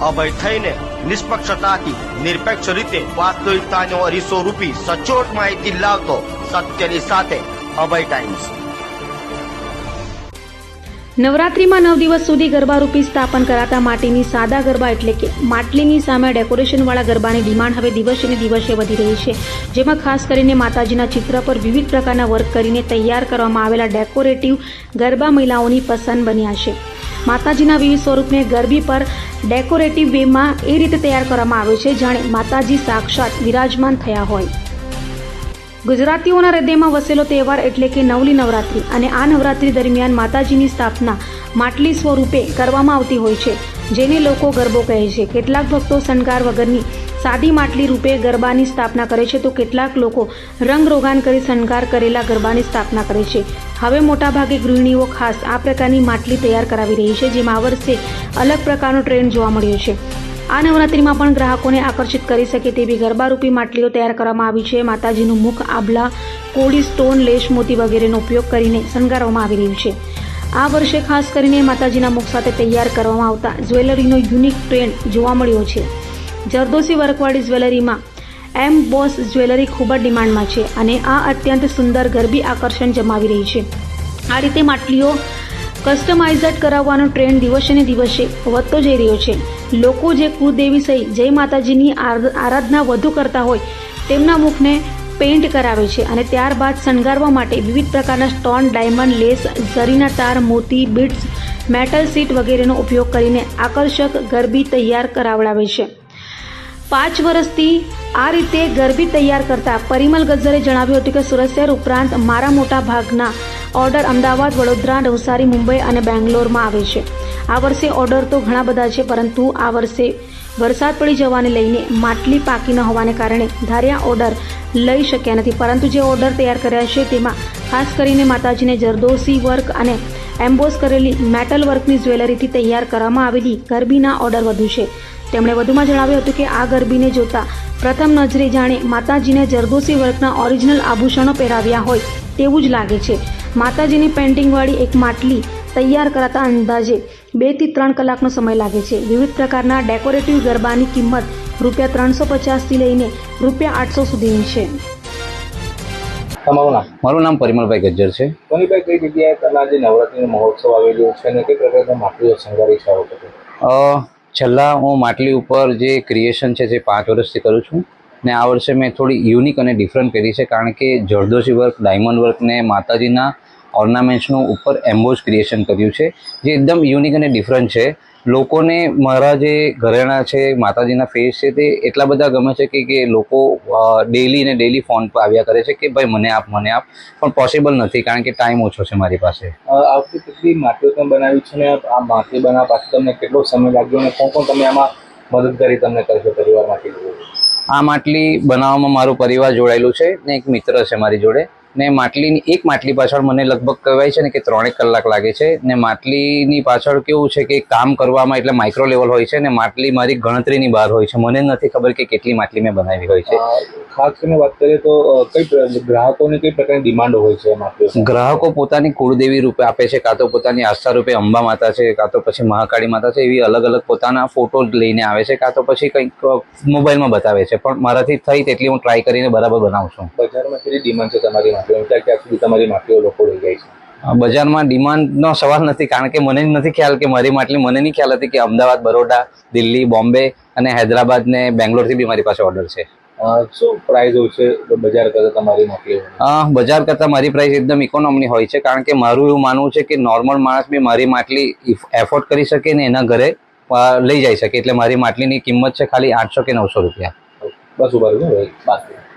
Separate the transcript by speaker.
Speaker 1: અભય થઈને નિષ્પક્ષતાથી, નિરપેક્ષ રીતે વાસ્તવિકતાનો અરીસો રૂપી સચોટ માહિતી લાવતો સત્યની સાથે અભય ટાઈમ્સ.
Speaker 2: નવરાત્રીમાં નવ દિવસ સુધી ગરબા રૂપી સ્થાપન કરાતા માટીની સાદા ગરબા એટલે કે માટલીની સામે ડેકોરેશનવાળા ગરબાની ડિમાન્ડ હવે દિવસે દિવસે વધી રહી છે. જેમાં ખાસ કરીને માતાજીના ચિત્ર પર વિવિધ પ્રકારના વર્ક કરીને તૈયાર કરવામાં આવેલા ડેકોરેટિવ ગરબા મહિલાઓની પસંદ બન્યા છે. માતાજીના વિવિધ સ્વરૂપને ગરબી પર ડેકોરેટિવ વેમાં એ રીતે તૈયાર કરવામાં આવે છે, જાણે માતાજી સાક્ષાત વિરાજમાન થયા હોય. ગુજરાતીઓના હૃદયમાં વસેલો તહેવાર એટલે કે નવલી નવરાત્રિ અને આ નવરાત્રિ દરમિયાન માતાજીની સ્થાપના માટલી સ્વરૂપે કરવામાં આવતી હોય છે, જેને લોકો ગરબો કહે છે. કેટલાક ભક્તો શણગાર વગરની સાદી માટલી રૂપે ગરબાની સ્થાપના કરે છે તો કેટલાક લોકો રંગ રોગાન કરી શણગાર કરેલા ગરબાની સ્થાપના કરે છે. હવે મોટાભાગે ગૃહિણીઓ ખાસ આ પ્રકારની માટલી તૈયાર કરાવી રહી છે, જેમાં આ વર્ષે અલગ પ્રકારનો ટ્રેન્ડ જોવા મળ્યો છે. આ નવરાત્રિમાં પણ ગ્રાહકોને આકર્ષિત કરી શકે તેવી ગરબારૂપી માટલીઓ તૈયાર કરવામાં આવી છે. માતાજીનું મુખ, આભલા, કોળી, સ્ટોન, લેશ, મોતી વગેરેનો ઉપયોગ કરીને શણગારવામાં આવી રહ્યું છે. આ વર્ષે ખાસ કરીને માતાજીના મુખ સાથે તૈયાર કરવામાં આવતા જ્વેલરીનો યુનિક ટ્રેન્ડ જોવા મળ્યો છે. જરદોશી વર્કવાળી જ્વેલરીમાં. એમ બોસ જ્વેલરી ખૂબ જ ડિમાન્ડમાં છે અને આ અત્યંત સુંદર ગરબી આકર્ષણ જમાવી રહી છે. આ રીતે માટલીઓ કસ્ટમાઇઝડ કરાવવાનો ટ્રેન્ડ દિવસે દિવસે વધતો જઈ રહ્યો છે. લોકો જે કુદેવી સહી, જય માતાજીની આરાધના વધુ કરતા હોય, તેમના મુખને પેઇન્ટ કરાવે છે અને ત્યારબાદ શણગારવા માટે વિવિધ પ્રકારના સ્ટોન, ડાયમંડ, લેસ, ઝરીના તાર, મોતી, બીટ્સ, મેટલ સીટ વગેરેનો ઉપયોગ કરીને આકર્ષક ગરબી તૈયાર કરાવડાવે છે. પાંચ વર્ષથી આ રીતે ગરબી તૈયાર કરતા પરિમલ ગજ્જરે જણાવ્યું હતું કે સુરત શહેર ઉપરાંત મારા મોટા ભાગના ઓર્ડર અમદાવાદ, વડોદરા, નવસારી, મુંબઈ અને બેંગ્લોરમાં આવે છે. આ વર્ષે ઓર્ડર તો ઘણા બધા છે, પરંતુ આ વર્ષે વરસાદ પડી જવાને લઈને માટલી પાકી ન હોવાને કારણે ધાર્યા ઓર્ડર લઈ શક્યા નથી. પરંતુ જે ઓર્ડર તૈયાર કર્યા છે, તેમાં ખાસ કરીને માતાજીને જરદોસી વર્ક અને એમ્બોસ કરેલી મેટલ વર્કની જ્વેલરીથી તૈયાર કરવામાં આવેલી ગરબીના ઓર્ડર વધુ છે. તેમણે વધુમાં જણાવ્યું હતું કે આ ગરબીને જોતા પ્રથમ નજરે જાણે માતાજીને જરદોશી વર્કના ઓરિજિનલ આભૂષણો પહેરાવ્યા હોય તેવું જ લાગે છે. માતાજીની પેઇન્ટિંગવાળી એક માટલી તૈયાર કરાતા અંદાજે બેથી ત્રણ કલાકનો સમય લાગે છે. વિવિધ પ્રકારના ડેકોરેટિવ ગરબાની કિંમત રૂપિયા ત્રણસો પચાસથી લઈને રૂપિયા આઠસો સુધીની છે.
Speaker 3: મારું નામ પરિમલભાઈ ગજ્જર છે.
Speaker 4: કઈ જગ્યાએ જે નવરાત્રીનો મહોત્સવ આવેલો છે અને કઈ પ્રકારના માટલીઓ શણગારી છે આ વખતે?
Speaker 3: અ, છેલ્લા હું માટલી ઉપર જે ક્રિએશન છે જે પાંચ વર્ષથી કરું છું ને આ વર્ષે મેં થોડી યુનિક અને ડિફરન્ટ કરી છે કારણ કે જરદોશી વર્ક ડાયમંડ વર્ક ને માતાજીના ઓર્નામેન્ટ્સનું ઉપર એમ્બોઝ ક્રિએશન કર્યું છે જે એકદમ યુનિક અને ડિફરન્ટ છે. લોકોને મારા જે ઘરેણા છે માતાજીના ફેસ છે તે એટલા બધા ગમે છે કે કે લોકો ડેલી ને ડેલી ફોન પર આવ્યા કરે છે કે ભાઈ મને આપ મને આપ. પણ પોસિબલ નથી કારણ કે ટાઈમ ઓછો છે મારી પાસે.
Speaker 4: આવતી કેટલી માટલીઓ તમે બનાવી છે ને આ માટલી બનાવવા પાછળ તમને કેટલો સમય લાગ્યો અને કોણ કોણ તમે આમાં મદદ કરી તમને કરશો પરિવારમાંથી?
Speaker 3: આ માટલી બનાવવામાં મારું પરિવાર જોડાયેલું છે ને એક મિત્ર છે મારી જોડે. ને માટલીની એક માટલી પાછળ મને લગભગ કહેવાય છે ને કે ત્રણેક કલાક લાગે છે. ને માટલીની પાછળ કેવું છે કે કામ કરવામાં એટલે માઇક્રો લેવલ હોય છે ને માટલી મારી ગણતરીની બહાર હોય છે. મને નથી ખબર કે કેટલી માટલી મેં બનાવી હોય છે.
Speaker 4: ખાસ કરીને વાત કરીએ તો કઈ ગ્રાહકોની કઈ પ્રકારની ડિમાન્ડ હોય છે
Speaker 3: ગ્રાહકો પોતાની કુળદેવી રૂપે આપે છે કાં તો પોતાની આસ્થા રૂપે અંબા માતા છે કાં તો પછી મહાકાળી માતા છે એવી અલગ અલગ પોતાના ફોટો લઈને આવે છે કાં તો પછી કંઈક મોબાઈલમાં બતાવે છે. પણ મારાથી થઈ તેટલી હું ટ્રાય કરીને બરાબર બનાવું છું.
Speaker 4: બજારમાં કેટલી ડિમાન્ડ છે તમારી ક્યાં ક્યાં સુધી તમારી માટલીઓ લોકો લઈ જાય છે.
Speaker 3: બજારમાં ડિમાન્ડનો સવાલ નથી કારણ કે મને નથી ખ્યાલ કે મારી માટલી મને નહીં ખ્યાલ હતી કે અમદાવાદ બરોડા દિલ્હી બોમ્બે અને હૈદરાબાદ ને બેંગ્લોરથી બી મારી પાસે ઓર્ડર છે.
Speaker 4: શું પ્રાઇસ હોય છે બજાર કરતા તમારી
Speaker 3: અ, બજાર કરતાં મારી પ્રાઇસ એકદમ ઇકોનોમી હોય છે કારણ કે મારું એવું માનવું છે કે નોર્મલ માણસ બી મારી માટલી એફોર્ડ કરી શકે ને એના ઘરે લઈ જઈ શકે એટલે મારી માટલીની કિંમત છે ખાલી આઠસો કે નવસો રૂપિયા.
Speaker 4: બસ ઊભા બાકી.